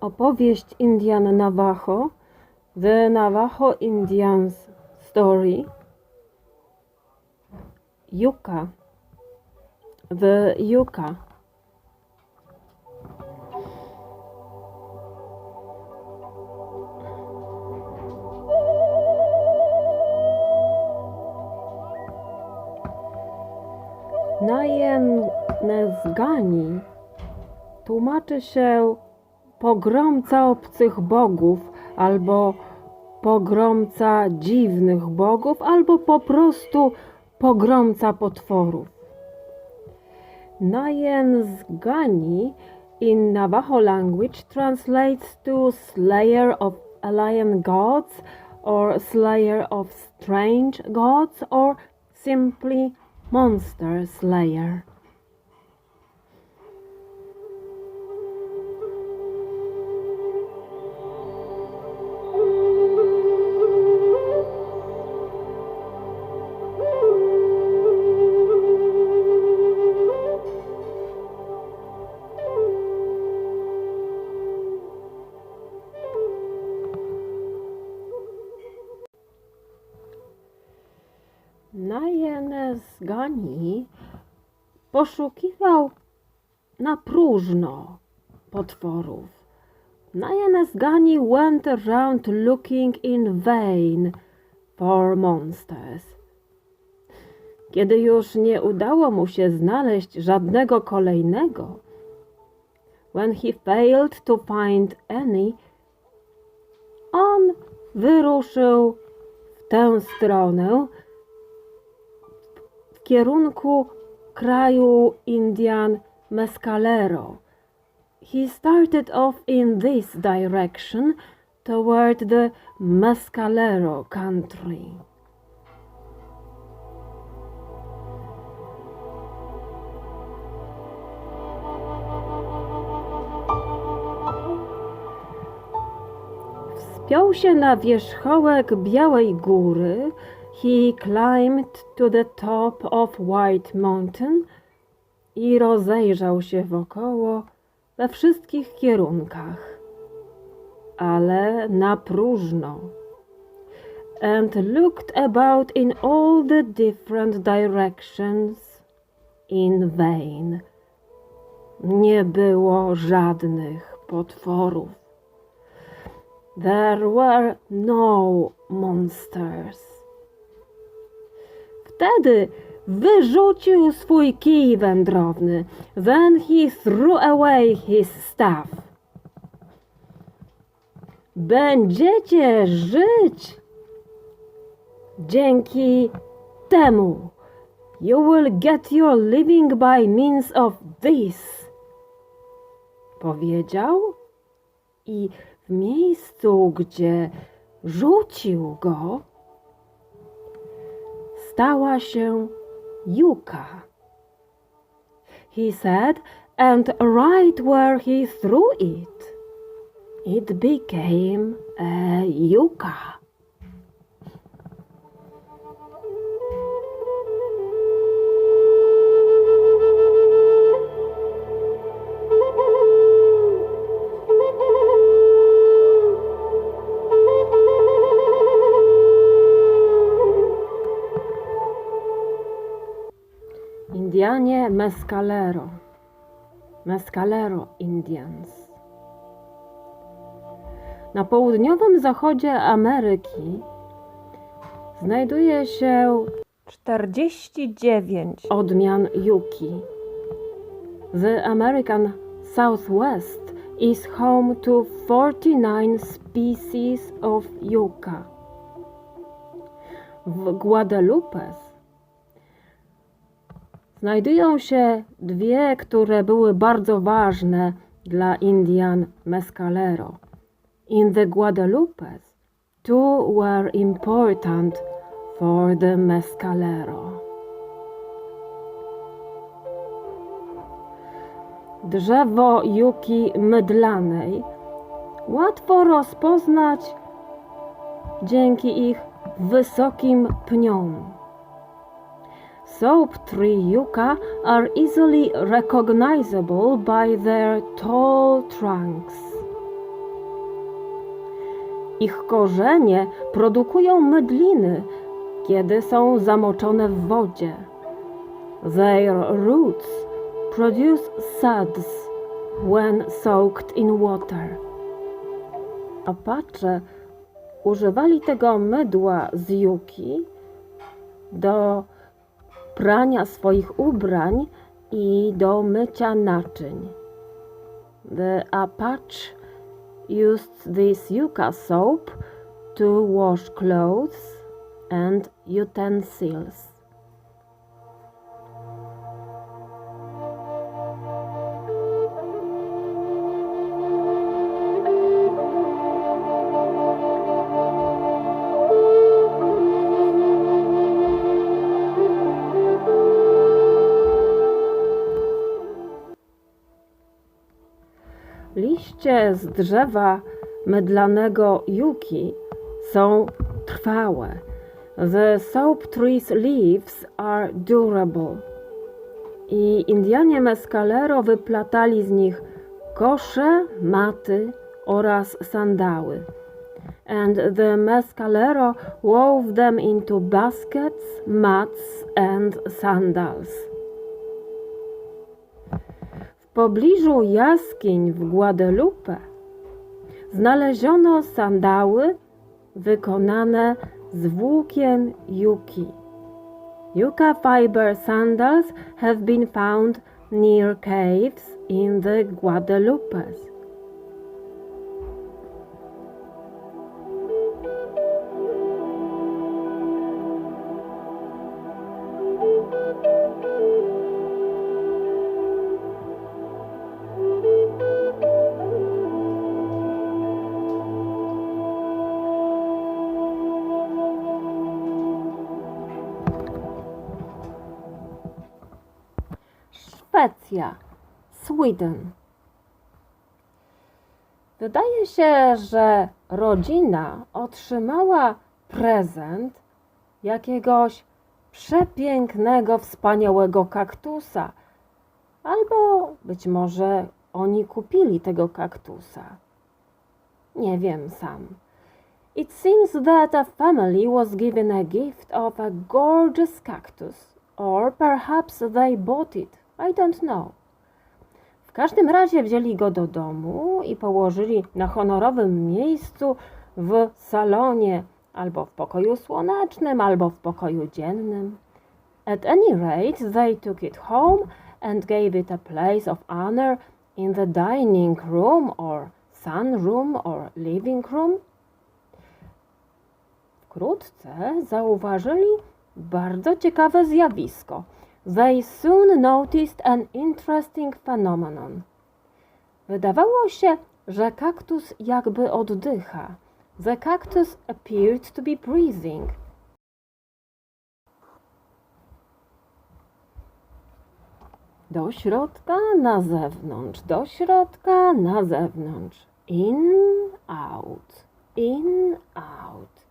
Opowieść Indian Navajo, The Navajo Indians Story, Yucca, The Yucca. Najem Nezgani tłumaczy się pogromca obcych bogów, albo pogromca dziwnych bogów, albo po prostu pogromca potworów. Nayenzgani in Navajo language translates to slayer of alien gods or slayer of strange gods or simply monster slayer. Najenezgani poszukiwał na próżno potworów. Najenezgani went around looking in vain for monsters. Kiedy już nie udało mu się znaleźć żadnego kolejnego, when he failed to find any, on wyruszył w tę stronę, kierunku kraju Indian Mescalero. He started off in this direction toward the Mescalero country. Wspiął się na wierzchołek Białej Góry. He climbed to the top of White Mountain i rozejrzał się wokoło we wszystkich kierunkach, ale na próżno. And looked about in all the different directions in vain. Nie było żadnych potworów. There were no monsters. Wtedy wyrzucił swój kij wędrowny. Then he threw away his staff. Będziecie żyć dzięki temu. You will get your living by means of this. Powiedział i w miejscu, gdzie rzucił go, stała się Yuka. He said, and right where he threw it, it became a yucca. Indianie Mescalero. Mescalero Indians. Na południowym zachodzie Ameryki znajduje się 49 odmian Yuki. The American Southwest is home to 49 species of yucca. W Guadalupe znajdują się dwie, które były bardzo ważne dla Indian Mescalero. In the Guadalupe, two were important for the Mescalero. Drzewo juki mydlanej łatwo rozpoznać dzięki ich wysokim pniom. Soap tree yucca are easily recognizable by their tall trunks. Ich korzenie produkują mydliny, kiedy są zamoczone w wodzie. Their roots produce suds when soaked in water. Apache używali tego mydła z juki do prania swoich ubrań i do mycia naczyń. The Apache used this yucca soap to wash clothes and utensils. Liście z drzewa mydlanego yuki są trwałe. The soap tree's leaves are durable. I Indianie Mescalero wyplatali z nich kosze, maty oraz sandały. And the Mescalero wove them into baskets, mats and sandals. Pobliżu jaskiń w Guadalupe znaleziono sandały wykonane z włókien yuki. Yucca fiber sandals have been found near caves in the Guadalupes. Szwecja, Sweden. Wydaje się, że rodzina otrzymała prezent jakiegoś przepięknego, wspaniałego kaktusa. Albo być może oni kupili tego kaktusa. Nie wiem sam. It seems that a family was given a gift of a gorgeous cactus, or perhaps they bought it. I don't know. W każdym razie wzięli go do domu i położyli na honorowym miejscu w salonie, albo w pokoju słonecznym, albo w pokoju dziennym. At any rate, they took it home and gave it a place of honor in the dining room or sunroom or living room. Wkrótce zauważyli bardzo ciekawe zjawisko. They soon noticed an interesting phenomenon. Wydawało się, że kaktus jakby oddycha. The cactus appeared to be breathing. Do środka, na zewnątrz, do środka, na zewnątrz. In, out, in, out.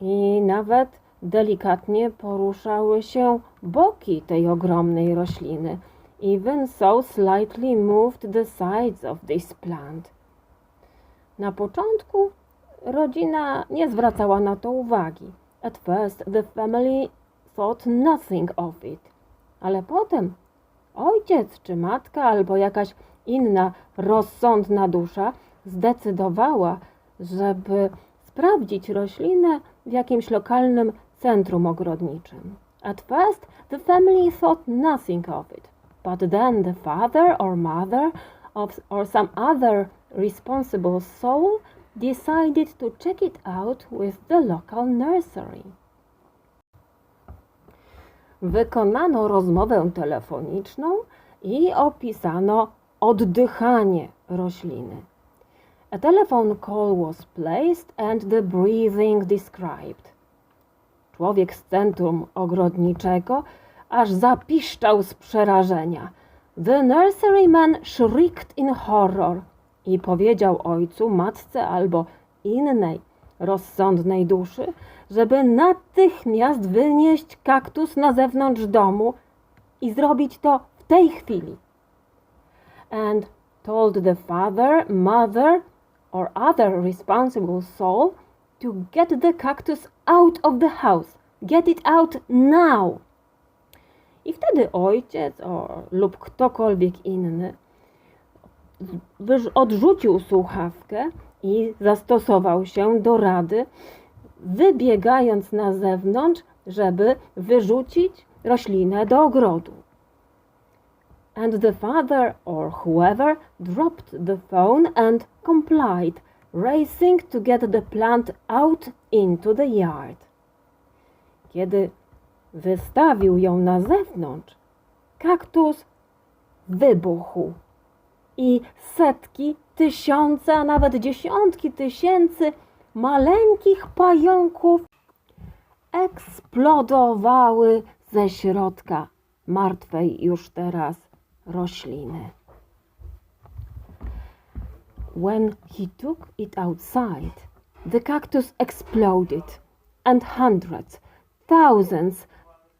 I nawet delikatnie poruszały się boki tej ogromnej rośliny. Even so slightly moved the sides of this plant. Na początku rodzina nie zwracała na to uwagi. At first the family thought nothing of it. Ale potem ojciec czy matka albo jakaś inna rozsądna dusza zdecydowała, żeby sprawdzić roślinę w jakimś lokalnym centrum ogrodniczym. At first the family thought nothing of it, but then the father or mother of, or some other responsible soul decided to check it out with the local nursery. Wykonano rozmowę telefoniczną i opisano oddychanie rośliny. A telephone call was placed and the breathing described. Człowiek z centrum ogrodniczego aż zapiszczał z przerażenia. The nurseryman shrieked in horror i powiedział ojcu, matce albo innej rozsądnej duszy, żeby natychmiast wynieść kaktus na zewnątrz domu i zrobić to w tej chwili. And told the father, mother or other responsible soul to get the cactus out of the house. Get it out now. I wtedy ojciec o, lub ktokolwiek inny odrzucił słuchawkę i zastosował się do rady, wybiegając na zewnątrz, żeby wyrzucić roślinę do ogrodu. And the father or whoever dropped the phone and complied, racing to get the plant out into the yard. Kiedy wystawił ją na zewnątrz, kaktus wybuchł i setki, tysiące, a nawet dziesiątki tysięcy maleńkich pająków eksplodowały ze środka martwej już teraz rośliny. When he took it outside, the cactus exploded, and hundreds, thousands,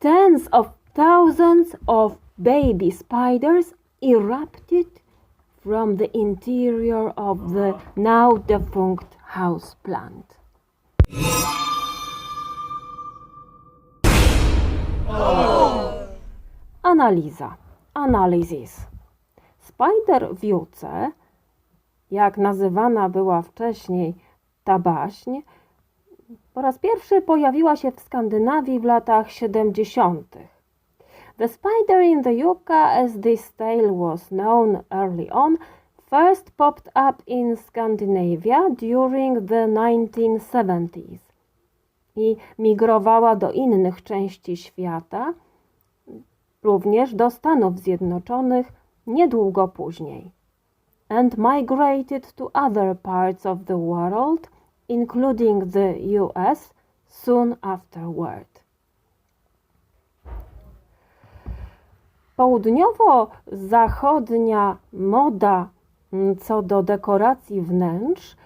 tens of thousands of baby spiders erupted from the interior of the now defunct house plant. Analiza. Analysis. Spider w juce, jak nazywana była wcześniej ta baśń, po raz pierwszy pojawiła się w Skandynawii w latach 70. The spider in the yucca, as this tale was known early on, first popped up in Scandinavia during the 1970s i migrowała do innych części świata, również do Stanów Zjednoczonych niedługo później, and migrated to other parts of the world, including the US, soon afterward. Południowo-zachodnia moda mm, co do dekoracji wnętrz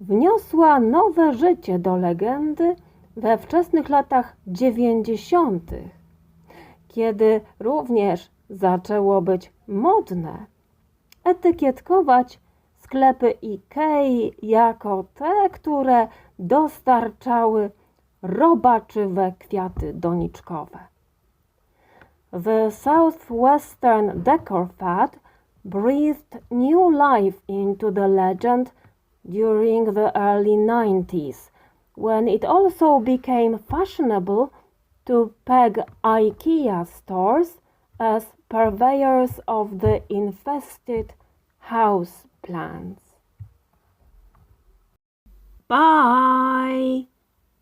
wniosła nowe życie do legendy we wczesnych latach 90., kiedy również zaczęło być modne etykietkować sklepy Ikei jako te, które dostarczały robaczywe kwiaty doniczkowe. The southwestern decor fad breathed new life into the legend during the early 90s, when it also became fashionable to peg IKEA stores as purveyors of the infested house plants. Bye!